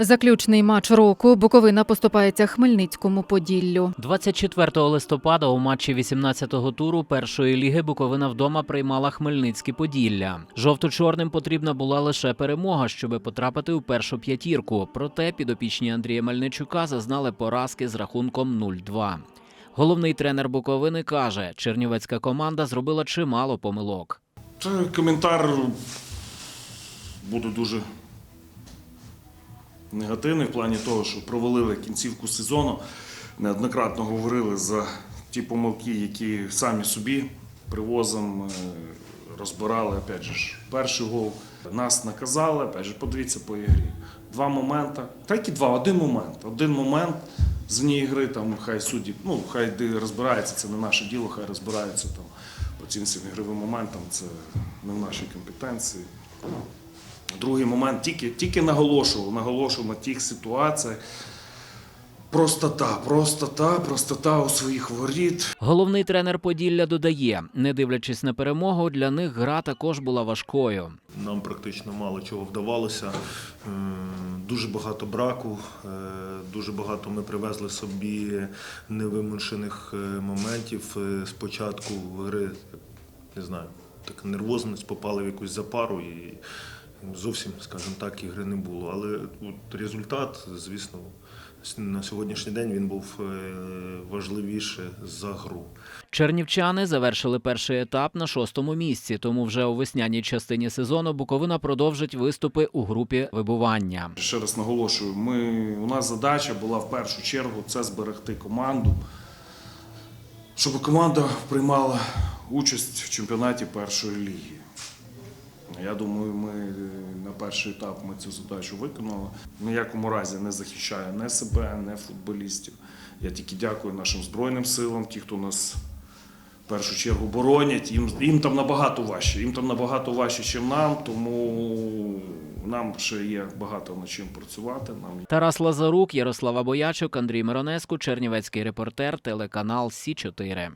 Заключний матч року Буковина поступається Хмельницькому Поділлю. 24 листопада у матчі 18-го туру першої ліги Буковина вдома приймала Хмельницьке Поділля. Жовто-чорним потрібна була лише перемога, щоб потрапити у першу п'ятірку. Проте підопічні Андрія Мельничука зазнали поразки з рахунком 0-2. Головний тренер Буковини каже, чернівецька команда зробила чимало помилок. Це коментар буде дуже негативний в плані того, що провалили кінцівку сезону. Неоднократно говорили за ті помилки, які самі собі привозом е, розбирали. Опять же, перший гол нас наказали. Опять же, подивіться по ігрі. Два моменти. Та які два, один момент. Один момент з вні ігри, там хай судді, ну хай розбирається, це не наше діло, хай розбираються там по цим ігровим моментам, це не в нашій компетенції. Другий момент тільки, тільки наголошував, наголошував на тих ситуаціях. Простота, простота, простота у своїх воріт. Головний тренер Поділля додає, не дивлячись на перемогу, для них гра також була важкою. Нам практично мало чого вдавалося. Е, Дуже багато браку, е, дуже багато ми привезли собі невимушених е, моментів. Спочатку гри, не знаю, така нервозність, попали в якусь запару і зовсім, скажімо так, ігри не було. Але от результат, звісно, на сьогоднішній день він був е, важливіше за гру. Чернівчани завершили перший етап на шостому місці, тому вже у весняній частині сезону Буковина продовжить виступи у групі вибування. Ще раз наголошую, ми, у нас задача була в першу чергу це зберегти команду, щоб команда приймала участь в чемпіонаті першої ліги. Я думаю, ми е, на перший етап ми цю задачу виконали. Ніякому разі не захищаю не себе, не футболістів. Я тільки дякую нашим Збройним силам, ті, хто нас в першу чергу боронять. Їм, їм там набагато важче. Їм там набагато важче, ніж нам, тому нам ще є багато над чим працювати. Нам Тарас Лазарук, Ярослава Боячук, Андрій Миронеску, Чернівецький репортер, телеканал Сі 4